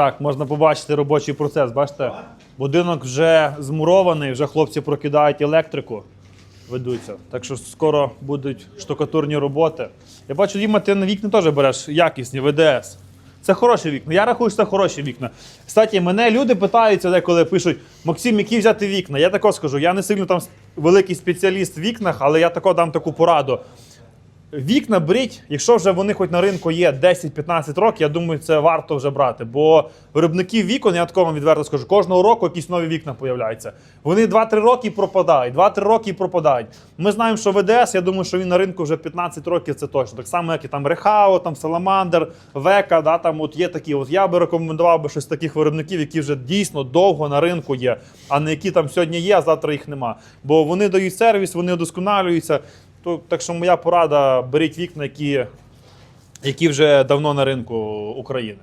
Так, можна побачити робочий процес. Бачите, будинок вже змурований, вже хлопці прокидають електрику, ведуться. Так що скоро будуть штукатурні роботи. Я бачу, Діма, ти на вікна теж береш якісні, ВДС. Це хороші вікна. Я рахую, що це хороші вікна. Кстати, мене люди питаються, деколи пишуть: Максим, які взяти вікна? Я тако скажу, я не сильно там великий спеціаліст в вікнах, але я тако дам таку пораду. Вікна беріть, якщо вже вони хоч на ринку є 10-15 років, я думаю, це варто вже брати. Бо виробників вікон, я вам відверто скажу, кожного року якісь нові вікна появляються. Вони 2-3 роки пропадають, 2-3 роки пропадають. Ми знаємо, що ВДС, я думаю, що він на ринку вже 15 років, це точно. Так само, як і там Рехао, там Саламандр, Века, да, там от є такі. От я би рекомендував би щось таких виробників, які вже дійсно довго на ринку є, а не які там сьогодні є, а завтра їх нема. Бо вони дають сервіс, вони удосконалюються. То, так що моя порада, беріть вікна, які, які вже давно на ринку України.